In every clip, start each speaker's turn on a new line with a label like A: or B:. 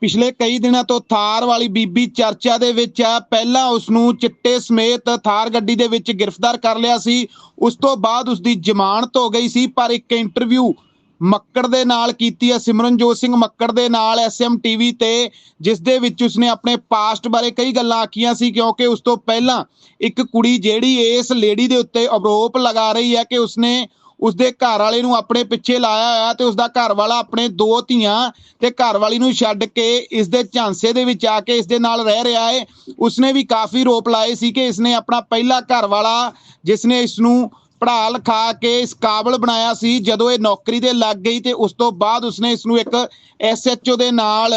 A: ਪਿਛਲੇ ਕਈ ਦਿਨਾਂ ਤੋਂ ਥਾਰ ਵਾਲੀ ਬੀਬੀ ਚਰਚਾ ਦੇ ਵਿੱਚ ਆ। ਪਹਿਲਾਂ ਉਸ ਨੂੰ ਚਿੱਟੇ ਸਮੇਤ ਥਾਰ ਗੱਡੀ ਦੇ ਵਿੱਚ ਗ੍ਰਿਫਤਾਰ ਕਰ ਲਿਆ ਸੀ। ਉਸ ਤੋਂ ਬਾਅਦ ਉਸ ਦੀ ਜ਼ਮਾਨਤ ਹੋ ਗਈ ਸੀ, ਪਰ ਇੱਕ ਇੰਟਰਵਿਊ ਮੱਕੜ ਦੇ ਨਾਲ ਕੀਤੀ ਹੈ। ਸਿਮਰਨਜੋਤ ਸਿੰਘ ਮੱਕੜ ਦੇ ਨਾਲ ਐਸਐਮ ਟੀਵੀ ਤੇ, ਜਿਸ ਦੇ ਵਿੱਚ ਉਸਨੇ ਆਪਣੇ ਪਾਸਟ ਬਾਰੇ ਕਈ ਗੱਲਾਂ ਆਖੀਆਂ ਸੀ, ਕਿਉਂਕਿ ਉਸ ਤੋਂ ਪਹਿਲਾਂ ਇੱਕ ਕੁੜੀ ਜਿਹੜੀ ਇਸ ਲੇਡੀ ਦੇ ਉੱਤੇ ਆਰੋਪ ਲਗਾ ਰਹੀ ਹੈ ਕਿ ਉਸਨੇ ਉਸਦੇ ਘਰ ਵਾਲੇ ਨੂੰ ਆਪਣੇ ਪਿੱਛੇ ਲਾਇਆ ਹੋਇਆ ਤੇ ਉਸਦਾ ਘਰ ਵਾਲਾ ਆਪਣੇ ਦੋ ਧੀਆਂ ਤੇ ਘਰ ਵਾਲੀ ਨੂੰ ਛੱਡ ਕੇ ਇਸ ਦੇ ਝਾਂਸੇ ਦੇ ਵਿੱਚ ਆ ਕੇ ਇਸ ਦੇ ਨਾਲ ਰਹਿ ਰਿਹਾ ਹੈ ਉਸਨੇ ਵੀ ਕਾਫੀ ਰੋਪ ਲਾਏ ਸੀ ਕਿ ਇਸਨੇ ਆਪਣਾ ਪਹਿਲਾ ਘਰ ਵਾਲਾ ਜਿਸਨੇ ਇਸ ਨੂੰ ਪੜ੍ਹਾ ਲਿਖਾ ਕੇ ਇਸ ਕਾਬਲ ਬਣਾਇਆ ਸੀ, ਜਦੋਂ ਇਹ ਨੌਕਰੀ ਤੇ ਲੱਗ ਗਈ ਤੇ ਉਸ ਤੋਂ ਬਾਅਦ ਉਸਨੇ ਇਸ ਨੂੰ ਇੱਕ ਐਸਐਚਓ ਦੇ ਨਾਲ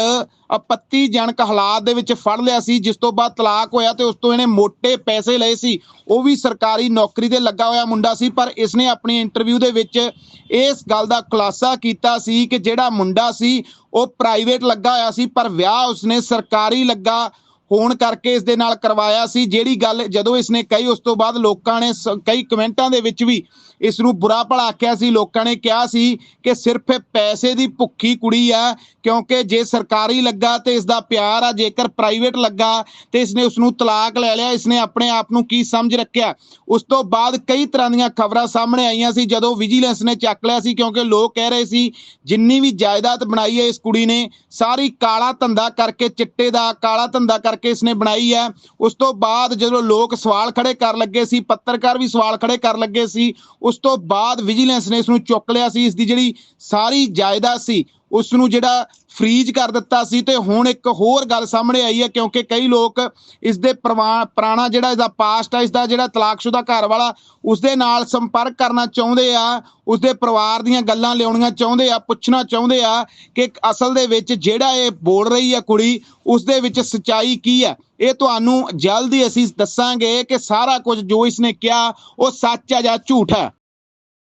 A: ਆਪੱਤੀਜਨਕ ਹਾਲਾਤ ਦੇ ਵਿੱਚ ਫੜ ਲਿਆ ਸੀ, ਜਿਸ ਤੋਂ ਬਾਅਦ ਤਲਾਕ ਹੋਇਆ ਤੇ ਉਸ ਤੋਂ ਇਹਨੇ ਮੋٹے ਪੈਸੇ ਲਏ ਸੀ। ਉਹ ਵੀ ਸਰਕਾਰੀ ਨੌਕਰੀ ਤੇ ਲੱਗਾ ਹੋਇਆ ਮੁੰਡਾ ਸੀ, ਪਰ ਇਸਨੇ ਆਪਣੀ ਇੰਟਰਵਿਊ ਦੇ ਵਿੱਚ ਇਸ ਗੱਲ ਦਾ ਖੁਲਾਸਾ ਕੀਤਾ ਸੀ ਕਿ ਜਿਹੜਾ ਮੁੰਡਾ ਸੀ, ਉਹ ਪ੍ਰਾਈਵੇਟ ਲੱਗਾ ਹੋਇਆ ਸੀ, ਪਰ ਵਿਆਹ ਉਸਨੇ ਸਰਕਾਰੀ ਲੱਗਾ ਹੋਣ ਕਰਕੇ ਇਸ ਦੇ ਨਾਲ ਕਰਵਾਇਆ ਸੀ। ਜਿਹੜੀ ਗੱਲ ਜਦੋਂ ਇਸਨੇ ਕਹੀ, ਉਸ ਤੋਂ ਬਾਅਦ ਲੋਕਾਂ ਨੇ ਸ- ਕਈ ਕਮੈਂਟਾਂ ਦੇ ਵਿੱਚ ਵੀ ਇਸ ਨੂੰ ਬੁਰਾ ਭਲਾ ਆਖਿਆ ਸੀ, ਲੋਕਾਂ ਨੇ ਕਿਹਾ ਸੀ ਕਿ ਸਿਰਫ ਪੈਸੇ ਦੀ ਭੁੱਖੀ ਕੁੜੀ ਆ, ਕਿਉਂਕਿ ਜੇ ਸਰਕਾਰੀ ਲੱਗਾ ਤੇ ਇਸ ਦਾ ਪਿਆਰ ਆ, ਜੇਕਰ ਪ੍ਰਾਈਵੇਟ ਲੱਗਾ ਤੇ ਇਸਨੇ ਉਸ ਨੂੰ ਤਲਾਕ ਲੈ ਲਿਆ, ਇਸਨੇ ਆਪਣੇ ਆਪ ਨੂੰ ਕੀ ਸਮਝ ਰੱਖਿਆ? ਉਸ ਤੋਂ ਬਾਅਦ ਕਈ ਤਰ੍ਹਾਂ ਦੀਆਂ ਖਬਰਾਂ ਸਾਹਮਣੇ ਆਈਆਂ ਸੀ, ਜਦੋਂ ਵਿਜੀਲੈਂਸ ਨੇ ਚੱਕ ਲਿਆ ਸੀ, ਕਿਉਂਕਿ ਲੋਕ ਕਹਿ ਰਹੇ ਸੀ, ਜਿੰਨੀ ਵੀ ਜਾਇਦਾਦ ਬਣਾਈ ਹੈ ਇਸ ਕੁੜੀ ਨੇ, ਸਾਰੀ ਕਾਲਾ ਧੰਦਾ ਕਰਕੇ, ਚਿੱਟੇ ਦਾ ਕਾਲਾ ਧੰਦਾ ਕਰਕੇ ਇਸਨੇ ਬਣਾਈ ਹੈ। ਉਸ ਤੋਂ ਬਾਅਦ ਜਦੋਂ ਲੋਕ ਸਵਾਲ ਖੜੇ ਕਰ ਲੱਗੇ ਸੀ, ਪੱਤਰਕਾਰ ਵੀ ਸਵਾਲ ਖੜੇ ਕਰ ਲੱਗੇ ਸੀ ਉਸ ਤੋਂ ਬਾਅਦ ਵਿਜੀਲੈਂਸ ਨੇ ਇਸ ਨੂੰ ਚੁੱਕ ਲਿਆ ਸੀ ਇਸ ਦੀ ਜਿਹੜੀ ਸਾਰੀ ਜਾਇਦਾਦ ਸੀ ਉਸ ਨੂੰ ਜਿਹੜਾ ਫ੍ਰੀਜ਼ ਕਰ ਦਿੱਤਾ ਸੀ ਤੇ ਹੁਣ ਇੱਕ ਹੋਰ ਗੱਲ ਸਾਹਮਣੇ ਆਈ ਹੈ, ਕਿਉਂਕਿ ਕਈ ਲੋਕ ਇਸ ਦੇ ਪੁਰਾਣਾ ਜਿਹੜਾ ਇਹਦਾ ਪਾਸਟ ਹੈ ਇਸ ਦਾ ਜਿਹੜਾ ਤਲਾਕਸ਼ੁਦਾ ਘਰ ਵਾਲਾ ਉਸ ਦੇ ਨਾਲ ਸੰਪਰਕ ਕਰਨਾ ਚਾਹੁੰਦੇ ਆ ਉਸ ਦੇ ਪਰਿਵਾਰ ਦੀਆਂ ਗੱਲਾਂ ਲਿਆਉਣੀਆਂ ਚਾਹੁੰਦੇ ਆ, ਪੁੱਛਣਾ ਚਾਹੁੰਦੇ ਆ ਕਿ ਅਸਲ ਦੇ ਵਿੱਚ ਜਿਹੜਾ ਇਹ ਬੋਲ ਰਹੀ ਹੈ ਕੁੜੀ ਉਸ ਦੇ ਵਿੱਚ ਸਚਾਈ ਕੀ ਹੈ? ਇਹ ਤੁਹਾਨੂੰ ਜਲਦੀ ਅਸੀਂ ਦੱਸਾਂਗੇ ਕਿ ਸਾਰਾ ਕੁਝ ਜੋ ਇਸਨੇ ਕਿਹਾ, ਉਹ ਸੱਚ ਹੈ ਜਾਂ ਝੂਠ ਹੈ।